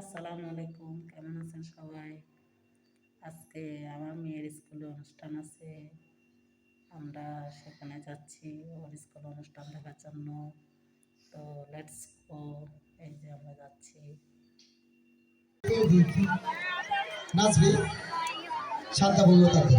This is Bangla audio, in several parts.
আসসালামু আলাইকুম, কেমন আছেন সবাই? আজকে আমার মেয়ের স্কুলে অনুষ্ঠান আছে, আমরা সেখানে যাচ্ছি, ওর স্কুলে অনুষ্ঠান দেখার জন্য। তো লেটস গো এই যে আমরা যাচ্ছি। নাচবে বলল তাকে।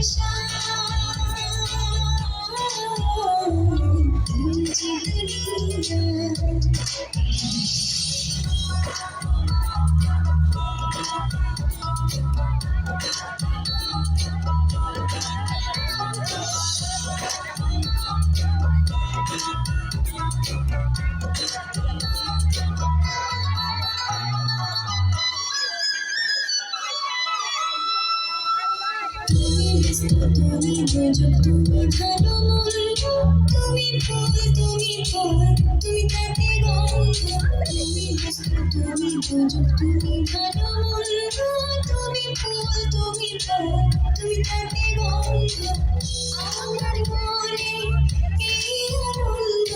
Station. আজব তুমি ধারো মন, তুমি ফুল তুমি ফল তুমি তাতে গন্ধ তুমি বস্তু তুমি গজব তুমি ধারো মন, তুমি ফুল তুমি ফল তুমি তাতে গন্ধ আমার মনে এই আনন্দ,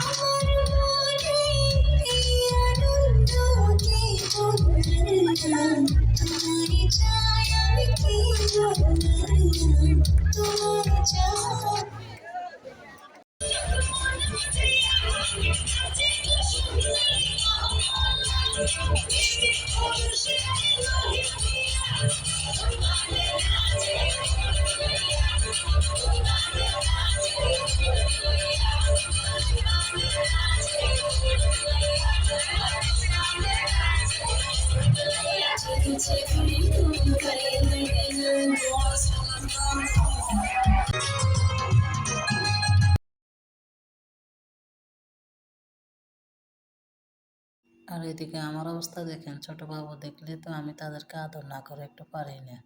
আমার মনে এই আনন্দ, কে তোমার তোমার চায় আমি কি জানি আর এদিকে আমার অবস্থা দেখেন ছোট বাবু দেখলে তো আমি তাদেরকে আদর না করে একটু পারি না